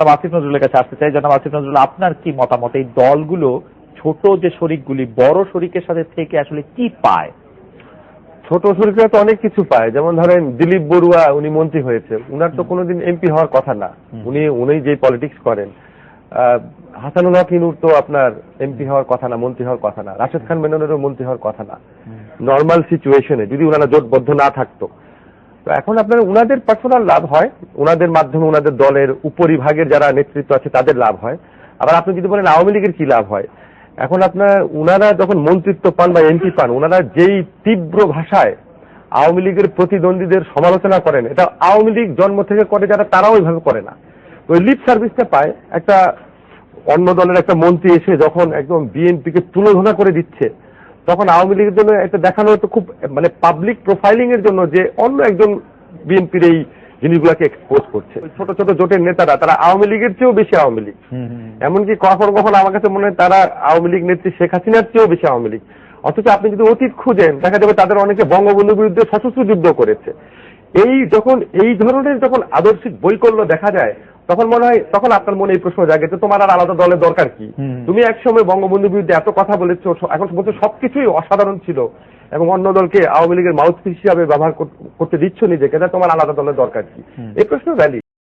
জনাব আসিফ নজরুলের কাছে আসতে চাই। জনাব আসিফ নজরুল আপনার কি মতামত? এই দলগুলো ছোট যে শরিকগুলি বড় শরিকের সাথে থেকে আসলে কি পায়? ছোট শরীফরা তো অনেক কিছু পায়। যেমন ধরেন দিলীপ বড়ুয়া উনি মন্ত্রী হয়েছে। উনার তো কোনোদিন এমপি হওয়ার কথা না। উনি উনি যে পলিটিক্স করেন। হাসানুল হক ইনুর তো আপনার এমপি হওয়ার কথা না মন্ত্রী হওয়ার কথা না। রাশেদ খান মেননেরও মন্ত্রী হওয়ার কথা না। নর্মাল সিচুয়েশনে যদি ওনারা জোটবদ্ধ না থাকতো তো এখন আপনার উনাদের পার্সোনাল লাভ হয়, উনাদের মাধ্যমে উনাদের দলের উপরিভাগের যারা নেতৃত্ব আছে, তাদের লাভ হয়। আবার আপনি যদি বলেন আওয়ামী লীগের কি লাভ হয়? এখন আপনার উনারা যখন মন্ত্রিত্ব পান বা এমপি পান, উনারা যেই তীব্র ভাষায় আওয়ামী লীগের প্রতিদ্বন্দ্বীদের সমালোচনা করেন, এটা আওয়ামী লীগ জন্ম থেকে করে যারা, তারাও ওইভাবে করে না। ওই লিপ সার্ভিসটা পায়, একটা অন্য দলের একটা মন্ত্রী এসে যখন একদম বিএনপিকে তুলোধনা করে দিচ্ছে তখন আওয়ামী লীগের জন্য একটা দেখানো হতো খুব মানে পাবলিক প্রোফাইলিং এর জন্য যে অন্য একজন বিএনপির এই জিনিসগুলোকে এক্সপোজ করছে। ছোট ছোট জোটের নেতারা তারা আওয়ামী লীগের চেয়েও বেশি আওয়ামী লীগ। এমনকি কখনো কখনো আমার কাছে মনে হয় তারা আওয়ামী লীগ নেত্রী শেখ হাসিনার চেয়েও বেশি আওয়ামী লীগ। অথচ আপনি যদি অতীত খুঁজেন দেখা যাবে তাদের অনেকে বঙ্গবন্ধুর বিরুদ্ধে সশস্ত্র যুদ্ধ করেছে। এই যখন এই ধরনের যখন আদর্শিক বৈকল্য দেখা যায় তখন মনে হয় তখন আপনার মনে এই প্রশ্ন জাগে যে তোমার আর আলাদা দলের দরকার কি? তুমি এক সময় বঙ্গবন্ধুর বিরুদ্ধে এত কথা বলেছ এখন বলছো সবকিছুই অসাধারণ ছিল এবং অন্য দলকে আওয়ামী লীগের মাউথ হিসাবে ব্যবহার করতে দিচ্ছ নিজেকে তোমার আলাদা দলের দরকার কি? এই প্রশ্ন ভ্যালি